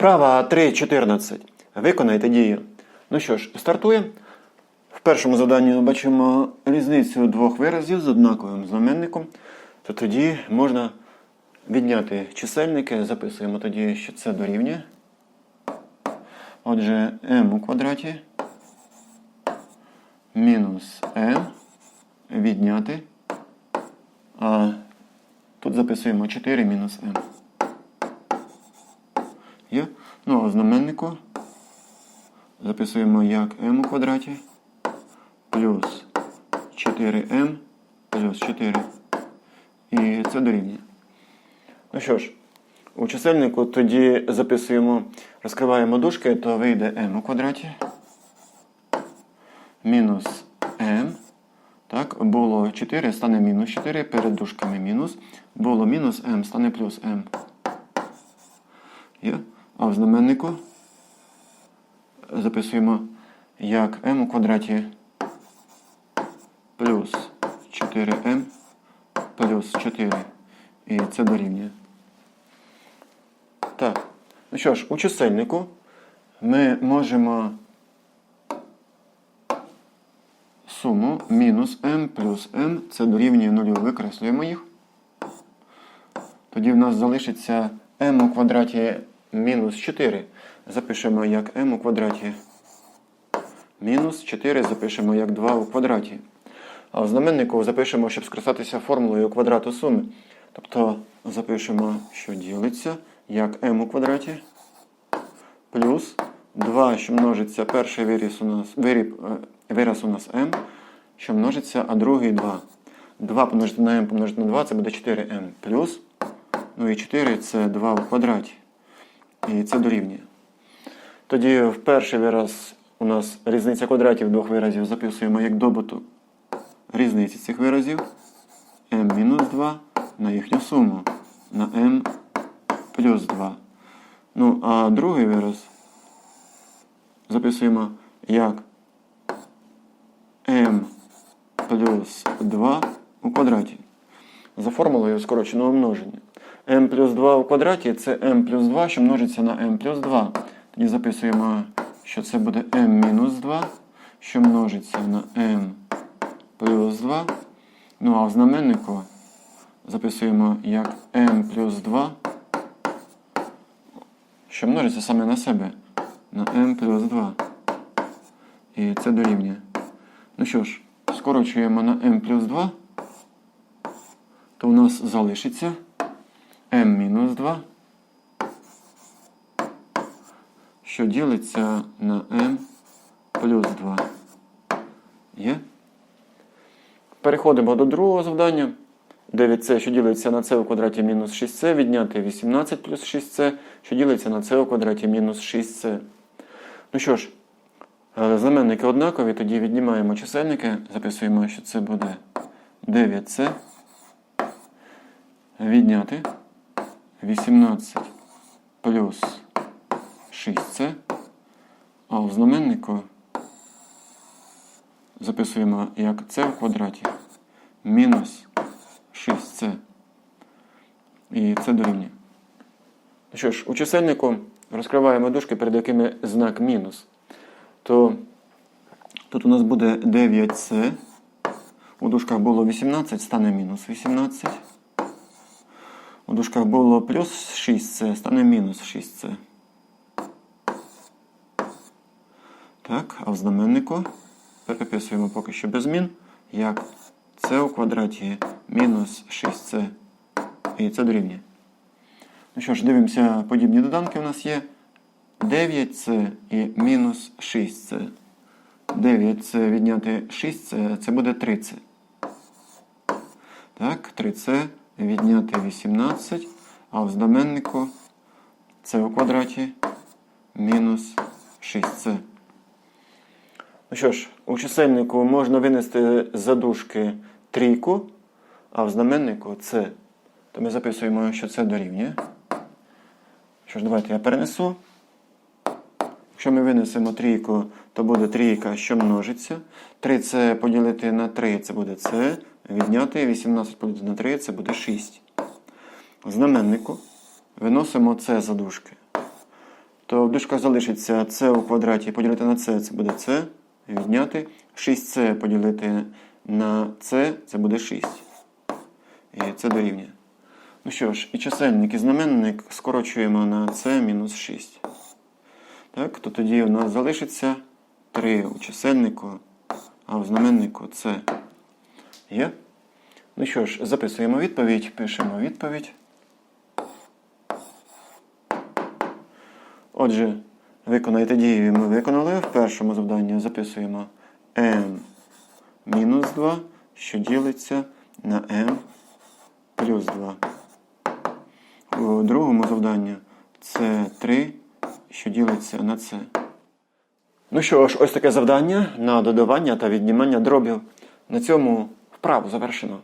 Вправа 3.14. Виконайте дію. Ну що ж, стартуємо. В першому заданні ми бачимо різницю двох виразів з однаковим знаменником. То тоді можна відняти чисельники. Записуємо тоді, що це дорівнює. Отже, m у квадраті мінус m відняти. А тут записуємо 4 мінус m. Є? Ну, а в знаменнику записуємо як m у квадраті плюс 4m плюс 4. І це дорівнює. Ну що ж, у чисельнику тоді записуємо, розкриваємо дужки, то вийде m у квадраті. Мінус m. Так, було 4, стане мінус 4, перед дужками мінус. Було мінус m, стане плюс m. Є? А в знаменнику записуємо як m у квадраті плюс 4m плюс 4. І це дорівнює. Так. Ну що ж, у чисельнику ми можемо суму мінус m плюс m, це дорівнює 0, викреслюємо їх. Тоді в нас залишиться m у квадраті мінус 4. Запишемо як m у квадраті мінус 4 запишемо як 2 у квадраті. А в знаменнику запишемо, щоб скористатися формулою квадрату суми. Тобто запишемо, що ділиться як m у квадраті плюс 2, що множиться перший вираз у нас, виріб, е, вираз у нас m, що множиться, а другий 2. 2 помножити на m помножити на 2 це буде 4m плюс. Ну і 4 це 2 у квадраті. І це дорівнює. Тоді в перший вираз у нас різниця квадратів двох виразів записуємо як добуток різниці цих виразів m-2 на їхню суму на m плюс 2. Ну, а другий вираз записуємо як m плюс 2 у квадраті. За формулою скороченого множення. M плюс 2 у квадраті це m плюс 2, що множиться на m плюс 2. Тоді записуємо, що це буде m мінус 2, що множиться на m плюс 2. Ну а в знаменнику записуємо як m плюс 2, що множиться саме на себе на m плюс 2. І це дорівнює. Ну що ж, скорочуємо на m плюс 2, то у нас залишиться m мінус 2, що ділиться на m плюс 2. Є? Переходимо до другого завдання. 9c, що ділиться на c у квадраті мінус 6c, відняти 18 плюс 6c, що ділиться на c у квадраті мінус 6c. Ну що ж, е, знаменники однакові, тоді віднімаємо чисельники, записуємо, що це буде 9c. Відняти 18 плюс 6c. А у знаменнику записуємо як c в квадраті мінус 6c. І це дорівнює. Ну що ж, у чисельнику розкриваємо дужки, перед якими знак мінус. То тут у нас буде 9c. У дужках було 18, стане мінус 18. У дужках було плюс 6c, стане мінус 6c. Так, а в знаменнику переписуємо поки що без змін, як c у квадраті мінус 6c. І це дорівнює. Ну що ж, дивимося, подібні доданки у нас є 9c і мінус 6c. 9c відняти 6c, це буде 3c. Так, 3c відняти 18, а в знаменнику c у квадраті мінус 6c. Ну що ж, у чисельнику можна винести за дужки трійку, а в знаменнику це. То ми записуємо, що це дорівнює. Що ж, давайте я перенесу. Якщо ми винесемо трійку, то буде трійка, що множиться. 3 це поділити на 3, це буде це. Відняти 18 поділити на 3, це буде 6. В знаменнику виносимо це за дужки. то в дужках залишиться c у квадраті поділити на c, це буде c, відняти. 6c поділити на c, це буде 6. І це дорівнює. Ну що ж, і чисельник, і знаменник скорочуємо на c мінус 6. Так, то тоді у нас залишиться 3 у чисельнику, а в знаменнику c. Є? Ну що ж, записуємо відповідь, пишемо відповідь. Отже, виконайте дію ми виконали. В першому завданні записуємо m мінус 2, що ділиться на m плюс 2. У другому завданні це 3, що ділиться на c. Ну що ж, ось таке завдання на додавання та віднімання дробів. На цьому вправу завершено.